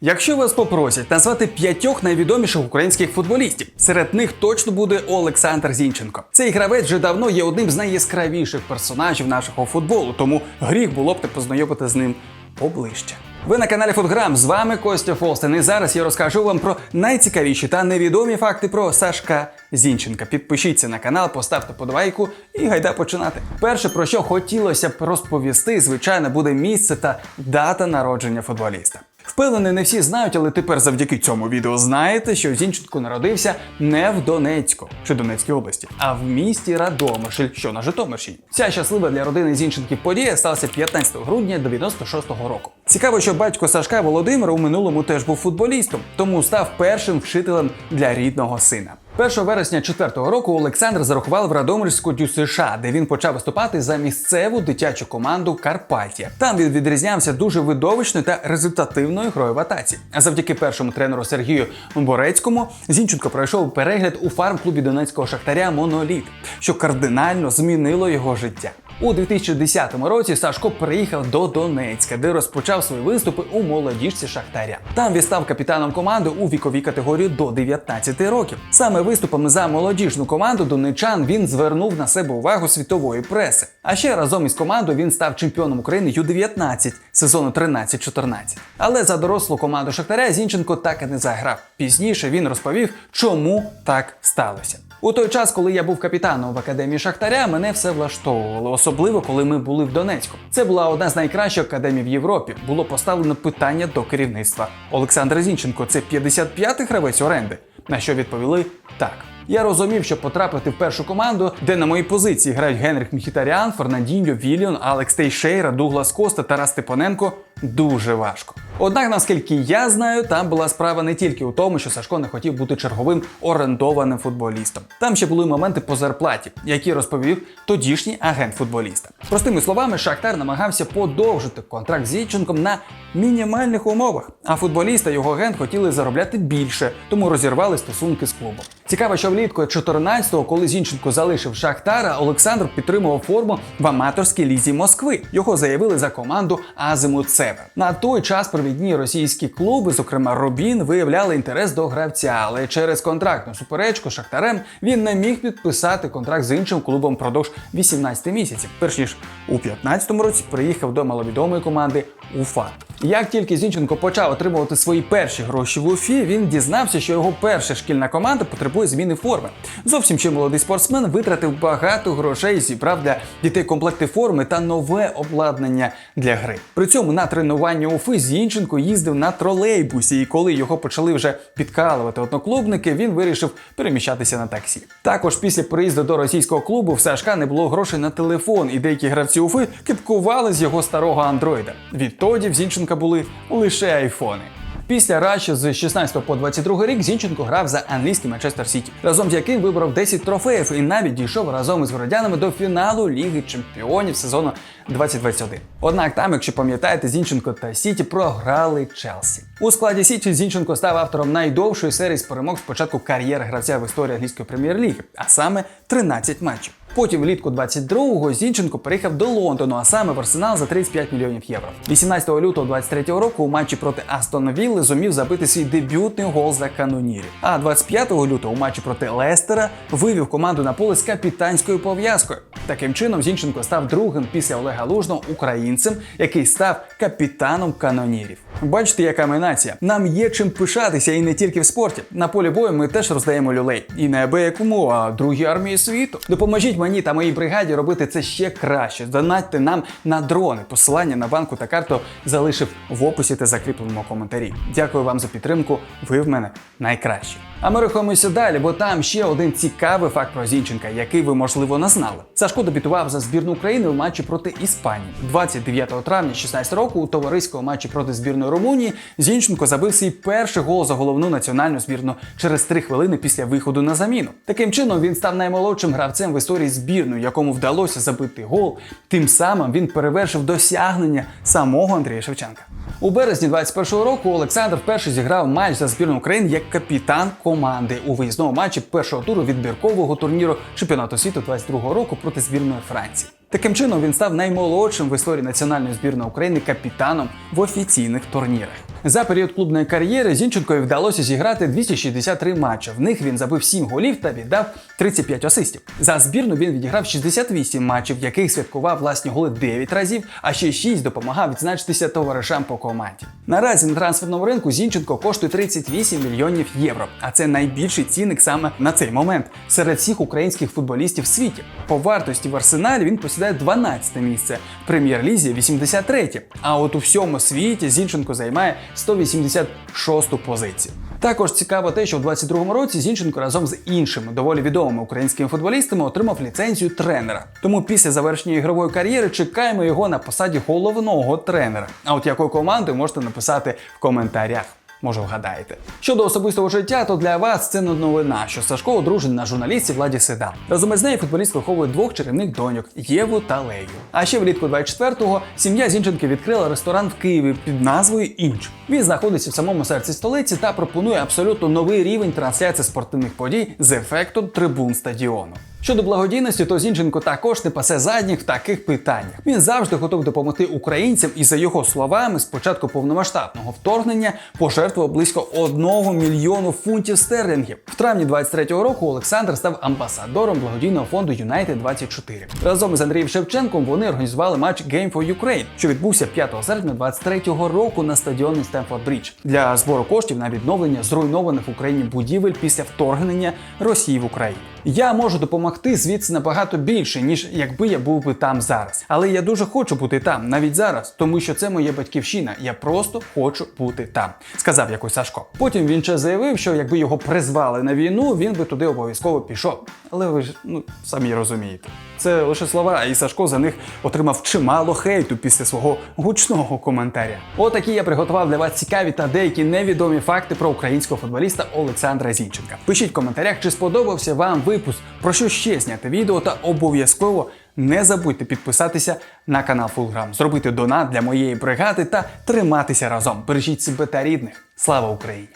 Якщо вас попросять назвати п'ятьох найвідоміших українських футболістів, серед них точно буде Олександр Зінченко. Цей гравець вже давно є одним з найяскравіших персонажів нашого футболу, тому гріх було б не познайомити з ним поближче. Ви на каналі Футграм, з вами Костя Фолстен. І зараз я розкажу вам про найцікавіші та невідомі факти про Сашка Зінченка. Підпишіться на канал, поставте подобайку і гайда починати. Перше, про що хотілося б розповісти, звичайно, буде місце та дата народження футболіста. Впевнений, не всі знають, але тепер завдяки цьому відео знаєте, що Зінченко народився не в Донецьку чи Донецькій області, а в місті Радомишль, що на Житомирщині. Ця щаслива для родини Зінченків подія сталася 15 грудня 96-го року. Цікаво, що батько Сашка Володимир у минулому теж був футболістом, тому став першим вчителем для рідного сина. 1 вересня 4-го року Олександр зарахував в Радомирську дю США, де він почав виступати за місцеву дитячу команду Карпатія. Там він відрізнявся дуже видовищною та результативною грою в атаці. А завдяки першому тренеру Сергію Борецькому Зінченко пройшов перегляд у фарм-клубі донецького шахтаря Моноліт, що кардинально змінило його життя. У 2010 році Сашко приїхав до Донецька, де розпочав свої виступи у молодіжці Шахтаря. Там він став капітаном команди у віковій категорії до 19 років. Саме виступами за молодіжну команду донечан він звернув на себе увагу світової преси. А ще разом із командою він став чемпіоном України Ю-19 сезону 13-14. Але за дорослу команду Шахтаря Зінченко так і не заграв. Пізніше він розповів, чому так сталося. У той час, коли я був капітаном в академії Шахтаря, мене все влаштовувало, особливо коли ми були в Донецьку. Це була одна з найкращих академій в Європі. Було поставлено питання до керівництва. Олександр Зінченко це 55-й гравець оренди. На що відповіли так. Я розумів, що потрапити в першу команду, де на моїй позиції грають Генрих Міхітаріан, Фернандіньо, Вільйон, Алекс Тейшейра, Дуглас Коста, Тарас Степаненко дуже важко. Однак, наскільки я знаю, там була справа не тільки у тому, що Сашко не хотів бути черговим орендованим футболістом. Там ще були моменти по зарплаті, які розповів тодішній агент футболіста. Простими словами, Шахтар намагався подовжити контракт з Зінченком на мінімальних умовах, а футболіста його агент хотіли заробляти більше, тому розірвали стосунки з клубом. Цікаво, що влітку 14-го, коли Зінченко залишив Шахтара, Олександр підтримував форму в аматорській лізі Москви. Його заявили за команду Азимут Север. На той час провідні російські клуби, зокрема Рубін, виявляли інтерес до гравця, але через контрактну суперечку Шахтарем він не міг підписати контракт з іншим клубом впродовж 18 місяців, перш ніж у 15-му році приїхав до маловідомої команди Уфа. Як тільки Зінченко почав отримувати свої перші гроші в Уфі, він дізнався, що його перша шкільна команда потребує зміни форми. Зовсім ще молодий спортсмен витратив багато грошей, зібрав для дітей комплекти форми та нове обладнання для гри. При цьому на тренування Уфи Зінченко їздив на тролейбусі, і коли його почали вже підкалувати одноклубники, він вирішив переміщатися на таксі. Також після приїзду до російського клубу в Сашка не було грошей на телефон, і деякі гравці Уфи кипкували з його старого андроїда. Відтоді в Зінченка були лише айфони. Після Раші з 16 по 22 рік Зінченко грав за англійський Манчестер Сіті, разом з яким виборов 10 трофеїв і навіть дійшов разом із городянами до фіналу Ліги Чемпіонів сезону 2021. Однак там, якщо пам'ятаєте, Зінченко та Сіті програли Челсі. У складі Сіті Зінченко став автором найдовшої серії з перемог з початку кар'єри гравця в історії англійської прем'єр-ліги, а саме 13 матчів. Потім влітку 22-го Зінченко переїхав до Лондону, а саме в Арсенал за 35 мільйонів євро. 18 лютого 23-го року у матчі проти Астон Вілли зумів забити свій дебютний гол за канонірів. А 25 лютого у матчі проти Лестера вивів команду на поле з капітанською пов'язкою. Таким чином Зінченко став другим після Олега Лужного українцем, який став капітаном канонірів. Бачите, яка ми нація. Нам є чим пишатися і не тільки в спорті. На полі бою ми теж роздаємо люлей. І не аби якому, а другій армії світу. Допоможіть мені та моїй бригаді робити це ще краще. Донатьте нам на дрони. Посилання на банку та карту залишив в описі та закріпленому коментарі. Дякую вам за підтримку. Ви в мене найкращі. А ми рухаємося далі, бо там ще один цікавий факт про Зінченка, який ви можливо не знали. Сашко дебютував за збірну України у матчі проти Іспанії 29 травня 16 року. У товариському матчі проти збірної Румунії Зінченко забив свій перший гол за головну національну збірну через 3 хвилини після виходу на заміну. Таким чином він став наймолодшим гравцем в історії збірної, якому вдалося забити гол. Тим самим він перевершив досягнення самого Андрія Шевченка. У березні 21-го року Олександр вперше зіграв матч за збірну України як капітан команди у виїзному матчі першого туру відбіркового турніру чемпіонату світу 22-го року проти збірної Франції. Таким чином він став наймолодшим в історії національної збірної України капітаном в офіційних турнірах. За період клубної кар'єри Зінченкові вдалося зіграти 263 матчі. В них він забив 7 голів та віддав 35 асистів. За збірну він відіграв 68 матчів, в яких святкував власні голи 9 разів, а ще 6 допомагав відзначитися товаришам по команді. Наразі на трансферному ринку Зінченко коштує 38 мільйонів євро, а це найбільший цінник саме на цей момент серед всіх українських футболістів в світі. По вартості в арсеналі він посідає 12 місце, в прем'єр-лізі 83. А от у всьому світі Зінченко займає 186 позицію. Також цікаво те, що в 22-му році Зінченко разом з іншими доволі відомими українськими футболістами отримав ліцензію тренера. Тому після завершення ігрової кар'єри чекаємо його на посаді головного тренера. А от якої командою можете написати в коментарях. Може, вгадаєте. Щодо особистого життя, то для вас це не новина, що Сашко одружений на журналістці Владі Седан. Разом із нею футболіст виховує двох чарівних доньок Єву та Лею. А ще влітку 24-го сім'я Зінченки відкрила ресторан в Києві під назвою Інч. Він знаходиться в самому серці столиці та пропонує абсолютно новий рівень трансляції спортивних подій з ефектом трибун стадіону. Щодо благодійності, то Зінченко також не пасе задніх в таких питаннях. Він завжди готов допомогти українцям, і за його словами, з початку повномасштабного вторгнення пожертвував близько 1 мільйону фунтів стерлінгів. В травні 23-го року Олександр став амбасадором благодійного фонду United 24 Разом із Андрієм Шевченком вони організували матч Game for Ukraine, що відбувся 5 серпня 23-го року на стадіоні Стемфорд Брідж для збору коштів на відновлення зруйнованих в Україні будівель після вторгнення Росії в Україну. Я можу допомогти звідси набагато більше, ніж якби я був би там зараз. Але я дуже хочу бути там, навіть зараз, тому що це моя батьківщина. Я просто хочу бути там, сказав якось Сашко. Потім він ще заявив, що якби його призвали на війну, він би туди обов'язково пішов. Але ви ж ну самі розумієте. Це лише слова, і Сашко за них отримав чимало хейту після свого гучного коментаря. Отакі я приготував для вас цікаві та деякі невідомі факти про українського футболіста Олександра Зінченка. Пишіть в коментарях, чи сподобався вам випуск, про що ще зняти відео, та обов'язково не забудьте підписатися на канал Фулграм, зробити донат для моєї бригади та триматися разом. Бережіть себе та рідних. Слава Україні!